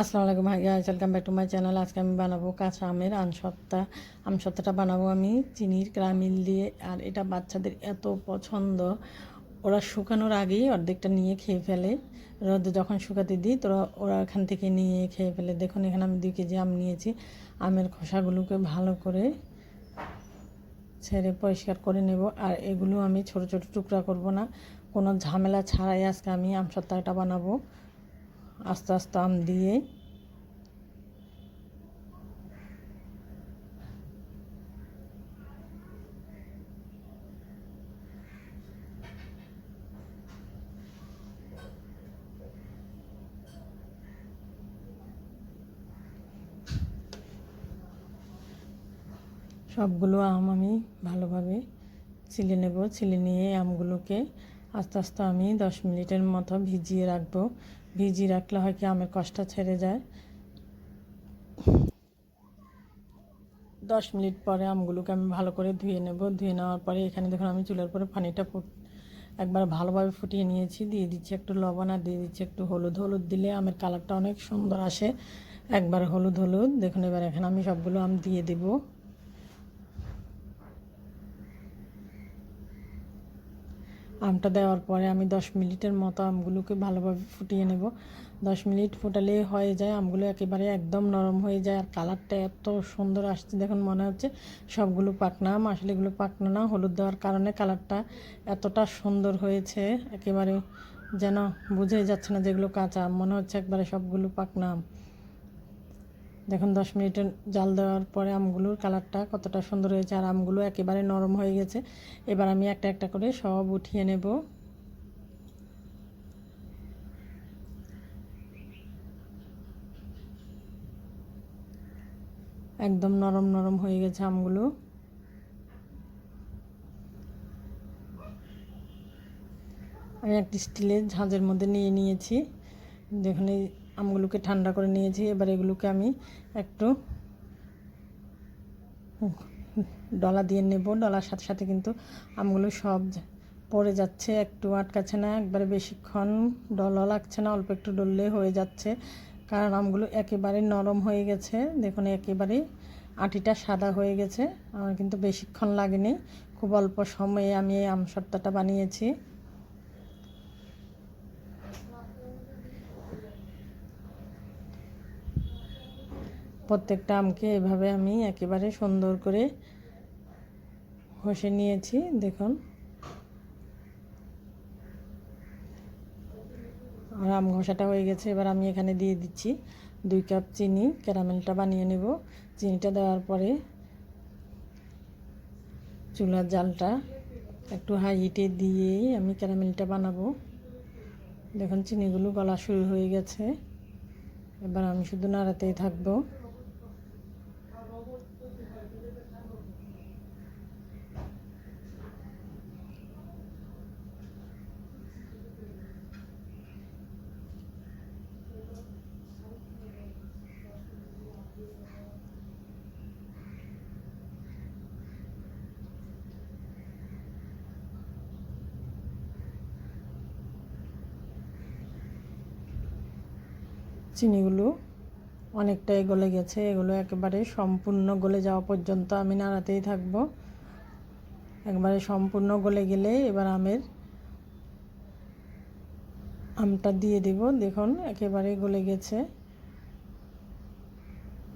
আসসালামু আলাইকুম hi guys welcome back to my channel আজকে আমি বানাবো কাঁচা আমের আমসত্তা আমসত্তাটা বানাবো আমি চিনির ক্রামিল দিয়ে, আর এটা বাচ্চাদের এত পছন্দ। ওরা শুকানোর আগেই অর্ধেকটা নিয়ে খেয়ে ফেলে। রোদে যখন শুকাতে দিই তোরা ওরা এখান থেকে নিয়ে খেয়ে ফেলে। দেখুন, এখানে আমি দুই কেজি আম নিয়েছি। আমের খোসাগুলোকে ভালো করে ছেড়ে পরিষ্কার করে নেব। আর এগুলো আমি ছোট ছোট টুকরা করব না। কোনো ঝামেলা ছাড়াই আজকে আমি আমসত্তাটা বানাবো। আস্তে আস্তে আম দিয়ে। সবগুলো আম আমি ভালোভাবে ছিলে নেব। ছিলে নিয়ে আমগুলোকে আস্তে আস্তে আমি দশ মিনিটের মতো ভিজিয়ে রাখব। ভিজিয়ে রাখলে হয় কি আমের কষ্টটা ছেড়ে যায়। দশ মিনিট পরে আমগুলোকে আমি ভালো করে ধুয়ে নেব। ধুয়ে নেওয়ার পরে এখানে দেখুন আমি চুলার পরে পানিটা ফুট একবার ভালোভাবে ফুটিয়ে নিয়েছি। দিয়ে দিচ্ছি একটু লবণ আর দিয়ে দিচ্ছি একটু হলুদ। হলুদ দিলে আমের কালারটা অনেক সুন্দর আসে। একবার হলুদ হলুদ। দেখুন এবার এখানে আমি সবগুলো আম দিয়ে দেবো। আমটা দেওয়ার পরে আমি দশ মিনিটের মতো আমগুলোকে ভালোভাবে ফুটিয়ে নেব। দশ মিনিট ফুটালে হয়ে যায়, আমগুলো একেবারে একদম নরম হয়ে যায় আর কালারটা এত সুন্দর আসছে দেখুন, মনে হচ্ছে সবগুলো পাকনা আম আসলে এগুলো পাকনা না, হলুদ দেওয়ার কারণে কালারটা এতটা সুন্দর হয়েছে, একেবারে যেন বুঝেই যাচ্ছে না যেগুলো কাঁচা আম, মনে হচ্ছে একবারে সবগুলো পাকনা আম। দেখুন, দশ মিনিটের জাল দেওয়ার পরে আমগুলোর কালারটা কতটা সুন্দর হয়েছে আর আমগুলো একেবারে নরম হয়ে গেছে। এবার আমি একটা একটা করে সব উঠিয়ে নেব। একদম নরম নরম হয়ে গেছে আমগুলো। আমি একটি স্টিলের ঝাঁজের মধ্যে নিয়ে নিয়েছি। এই আমগুলোকে ঠান্ডা করে নিয়েছি, এবার এগুলোকে আমি একটু ডলা দিয়ে নেব। ডলার সাথে সাথে কিন্তু আমগুলো সব পড়ে যাচ্ছে, একটু আটকাচ্ছে না, একবারে বেশিক্ষণ ডলা লাগছে না, অল্প একটু ডললে হয়ে যাচ্ছে। কারণ আমগুলো একেবারে নরম হয়ে গেছে, দেখুন একেবারে আটিটা সাদা হয়ে গেছে, আমার কিন্তু বেশিক্ষণ লাগেনি, খুব অল্প সময়ে আমি এই আমসত্তাটা বানিয়েছি। প্রত্যেকটা আমকে এভাবে আমি একেবারে সুন্দর করে ঘষে নিয়েছি, দেখুন। আর আম ঘষাটা হয়ে গেছে, এবার আমি এখানে দিয়ে দিচ্ছি দুই কাপ চিনি, ক্যারামেলটা বানিয়ে নেব। চিনিটা দেওয়ার পরে চুলার জালটা একটু হাই হিটে দিয়েই আমি ক্যারামেলটা বানাবো। দেখুন, চিনিগুলো গলা শুরু হয়ে গেছে। এবার আমি শুধু নাড়াতেই থাকব। চিনিগুলো অনেকটাই গলে গেছে, এগুলো একেবারে সম্পূর্ণ গলে যাওয়া পর্যন্ত আমি নাড়াতেই থাকব। একবারে সম্পূর্ণ গলে গেলে এবার আমের আমটা দিয়ে দেব। দেখুন, একেবারে গলে গেছে।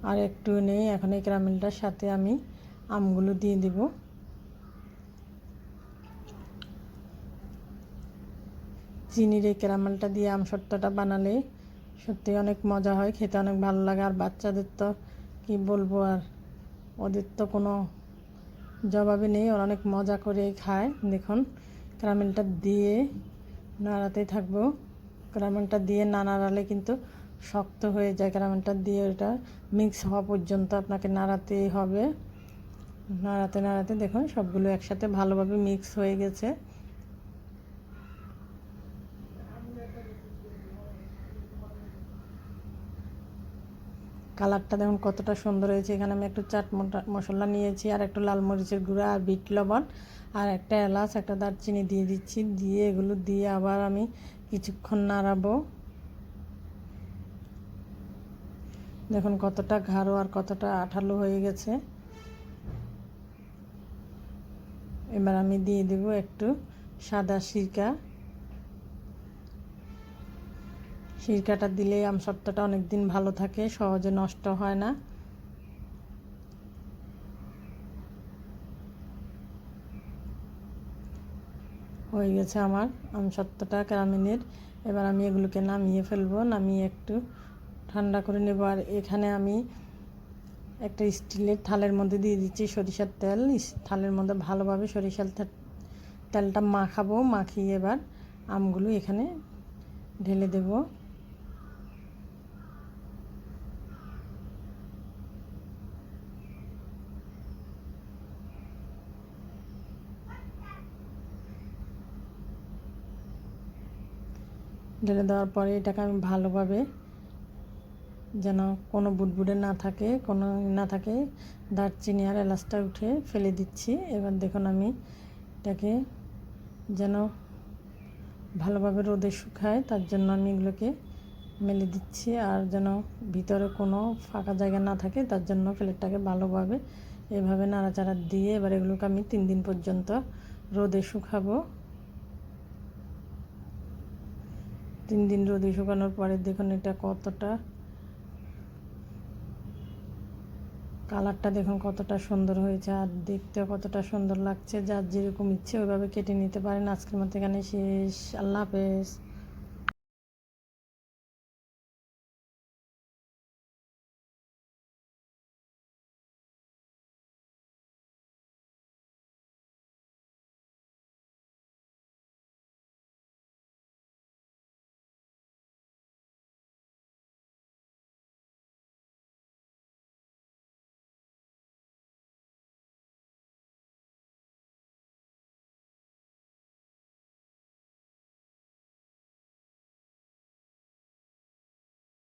আর একটু নেই, এখন এই ক্যারামেলটার সাথে আমি আমগুলো দিয়ে দেব। চিনির এই ক্যারামেলটা দিয়ে আম সত্তাটা বানালে সত্যি অনেক মজা হয়, খেতে অনেক ভালো লাগে। আর বাচ্চাদের তো কি বলব আর, ওদের তো কোনো জবাবে নেই। ওরা অনেক মজা করে খায়। দেখুন, ক্যারামেলটা দিয়ে নাড়াতেই থাকব। ক্যারামেলটা দিয়ে না নাড়ালে কিন্তু শক্ত হয়ে যায়। ক্যারামেলটা দিয়ে ওটা মিক্স হওয়া পর্যন্ত আপনাকে নাড়াতেই হবে। নাড়াতে নাড়াতে দেখুন সবগুলো একসাথে ভালোভাবে মিক্স হয়ে গেছে। কালারটা দেখুন কতটা সুন্দর হয়েছে। এখানে আমি একটু চাট মশলা নিয়েছি, আর একটু লাল মরিচের গুঁড়া, আর বিট লবণ, আর একটা এলাচ, একটা দারচিনি দিয়ে দিচ্ছি। দিয়ে এগুলো দিয়ে আবার আমি কিছুক্ষণ নাড়াবো। দেখুন কতটা ঘাড়ো আর কতটা আঠালো হয়ে গেছে। এবার আমি দিয়ে দেব একটু সাদা সিরকা। সিরকাটা দিলে আমসত্ত্বটা অনেক দিন ভালো থাকে, সহজে নষ্ট হয় না। হয়ে গেছে আমার আমসত্ত্বটা ক্যারামিনের এবার আমি এগুলোকে নামিয়ে ফেলব, নামিয়ে একটু ঠান্ডা করে নেব। আর এখানে আমি একটা স্টিলের থালের মধ্যে দিয়ে দিচ্ছি সরিষার তেল। থালের মধ্যে ভালোভাবে সরিষার তেলটা মাখাবো, মাখিয়ে এবার আমগুলো এখানে ঢেলে দেব। ঢেলে দেওয়ার পরে এটাকে আমি ভালোভাবে যেন কোনো বুটবুটে না থাকে, কোনো না থাকে, দারচিনি আর এলাচটা উঠে ফেলে দিচ্ছি। এবার দেখুন আমি এটাকে যেন ভালোভাবে রোদে শুকায়, তার জন্য আমি এগুলোকে মেলে দিচ্ছি। আর যেন ভিতরে কোনো ফাঁকা জায়গা না থাকে, তার জন্য প্লেটটাকে ভালোভাবে এভাবে নাড়াচাড়া দিয়ে এবার এগুলোকে আমি তিন দিন পর্যন্ত রোদে শুকাবো। তিন দিন রোদে শুকানোর পরে দেখুন এটা কতটা। কালারটা দেখুন কতটা সুন্দর হয়েছে আর দেখতে কতটা সুন্দর লাগছে। যার যেরকম ইচ্ছে ওইভাবে কেটে নিতে পারেন। আজকের মতো এখানে শেষ। আল্লাহ হাফেজ।